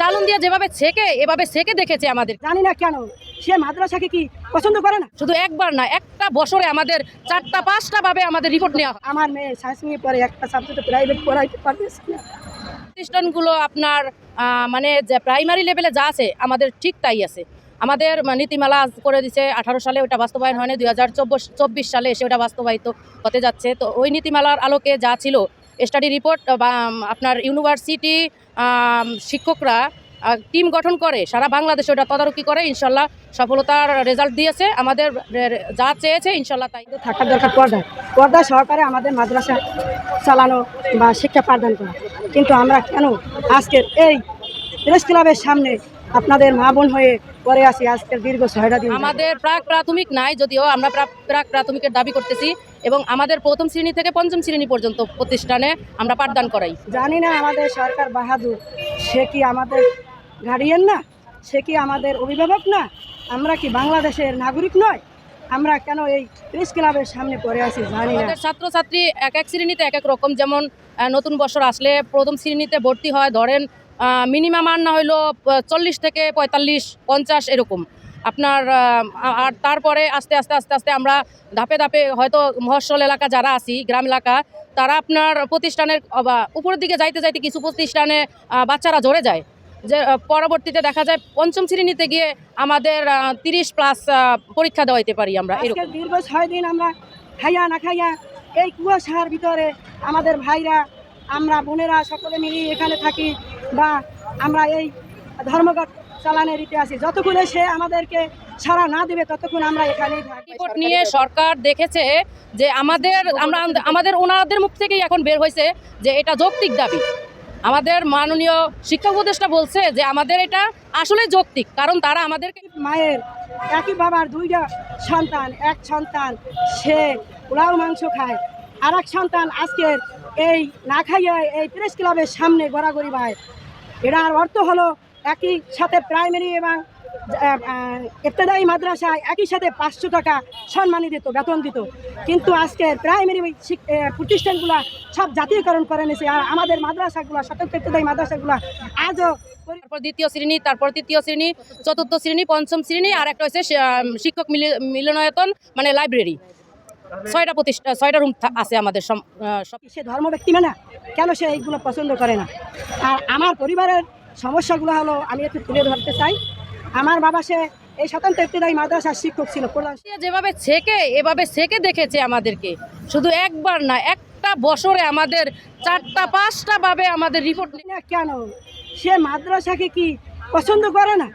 চালুন দিয়ে যেভাবে ছেকে এভাবে ছেকে দেখেছে আমাদের। জানি না কেন সে মাদ্রাসাকে কি পছন্দ করে না? শুধু একবার না একটা বছরে আমাদের চারটা পাঁচটা ভাবে আমাদের রিপোর্ট নেওয়া হয়। আমার মেয়ে সায়েন্স নিয়ে পরে একটা সাবজেক্টে প্রাইভেট পড়াইতে পারতেছে না। প্রতিষ্ঠানগুলো আপনার মানে যে প্রাইমারি লেভেলে যা আছে আমাদের ঠিক তাই আছে। আমাদের নীতিমালা করে দিছে আঠারো সালে ওটা বাস্তবায়ন হয়নি দুই হাজার চব্বিশ সালে এসে ওটা বাস্তবায়িত হতে যাচ্ছে। তো ওই নীতিমালার আলোকে যা ছিল স্টাডি রিপোর্ট বা আপনার ইউনিভার্সিটি শিক্ষকরা টিম গঠন করে, সারা বাংলাদেশে ওটা তদারকি করে, ইনশাল্লাহ সফলতার রেজাল্ট দিয়েছে। আমাদের যা চেয়েছে, ইনশাল্লাহ তাই। থাকার দরকার পর্দা। পর্দা সহকারে আমাদের মাদ্রাসা চালানো বা শিক্ষা প্রদান করা। কিন্তু আমরা কেন আজকের এই প্রেস ক্লাবের সামনে আপনাদের মা বোন হয়ে পরে আসি আজকের দীর্ঘ ছয়টা দিন। আমাদের প্রাক প্রাথমিক নাই যদিও আমরা প্রা- প্রাক প্রাথমিকের দাবি করতেছি এবং আমাদের প্রথম শ্রেণি থেকে পঞ্চম শ্রেণি পর্যন্ত প্রতিষ্ঠানে আমরা পাঠদান করাই। জানি না আমাদের সরকার বাহাদুর সে কি আমাদের গার্ডিয়ান না? সে কি আমাদের অভিভাবক না? আমরা কি বাংলাদেশের নাগরিক নয়? আমরা কেন এই প্রেস ক্লাবের সামনে পড়ে আছি জানি না। আমাদের ছাত্রছাত্রী এক এক শ্রেণীতে এক এক রকম যেমন নতুন বছর আসলে প্রথম শ্রেণীতে ভর্তি হয় ধরেন মিনিমাম আর না হইল চল্লিশ থেকে পঁয়তাল্লিশ পঞ্চাশ এরকম। আপনার আর তারপরে আস্তে আস্তে আস্তে আস্তে আমরা ধাপে ধাপে হয়তো মহস্বল এলাকা যারা আছি গ্রাম এলাকা তারা আপনার প্রতিষ্ঠানের উপরের দিকে যাইতে যাইতে কিছু প্রতিষ্ঠানে বাচ্চারা জড়ে যায়। যে পরবর্তীতে দেখা যায় পঞ্চম শ্রেণীতে গিয়ে আমাদের তিরিশ প্লাস পরীক্ষা দেওয়াইতে পারি আমরা এরকম। দীর্ঘ ছয় দিন আমরা খাইয়া না খাইয়া এই কুয়াশার ভিতরে আমাদের ভাইরা আমরা বোনেরা সকলে মিলে এখানে থাকি। বা আমরা এই ধর্মঘট চালানের আছি যতক্ষণে সে আমাদেরকে ছাড়া না দেবে ততক্ষণ আমরা এখানেই থাকব। রিপোর্ট নিয়ে সরকার দেখেছে যে আমাদের আমরা আমাদের ওনাদের মুখ থেকেই এখন বের হয়েছে যে এটা যৌক্তিক দাবি। আমাদের মাননীয় শিক্ষা উপদেষ্টা বলছে যে আমাদের এটা আসলে যৌক্তিক কারণ তারা আমাদেরকে মায়ের একই বাবার দুইটা সন্তান এক সন্তান সে পোলাও মাংস খায় আর এক সন্তান আজকের এই না খাইয়া এই প্রেস ক্লাবের সামনে গড়াগড়ি ভাই। এটার অর্থ হলো একই সাথে প্রাইমারি এবং ইবতদায়ী মাদ্রাসায় একই সাথে পাঁচশো টাকা সম্মানী দিত বেতন দিত। কিন্তু আজকে প্রাইমারি আহ, সব জাতীয়করণ করে নিয়েছে আর আমাদের মাদ্রাসাগুলো স্বতন্ত্র ইবতদায়ী মাদ্রাসাগুলো আজও তারপর দ্বিতীয় শ্রেণি তারপর তৃতীয় শ্রেণি চতুর্থ শ্রেণি পঞ্চম শ্রেণি আর একটা হচ্ছে শিক্ষক মিলি- মিলনায়তন মানে লাইব্রেরি ছয়টা প্রতিষ্ঠা ছয়টা রুম আছে আমাদের সে ধর্ম ব্যক্তি না কেন সে এইগুলো পছন্দ করে না? আর আমার পরিবারের সমস্যাগুলো হলো আমি একটু তুলে ধরতে চাই। আমার বাবা সে এই স্বতন্ত্র ইবতদায়ী মাদ্রাসার শিক্ষক ছিল যেভাবে ছেকে এভাবে ছেকে দেখেছে আমাদেরকে। শুধু একবার না একটা বছরে আমাদের চারটা পাঁচটা ভাবে আমাদের রিপোর্ট কেন? সে মাদ্রাসাকে কি পছন্দ করে না?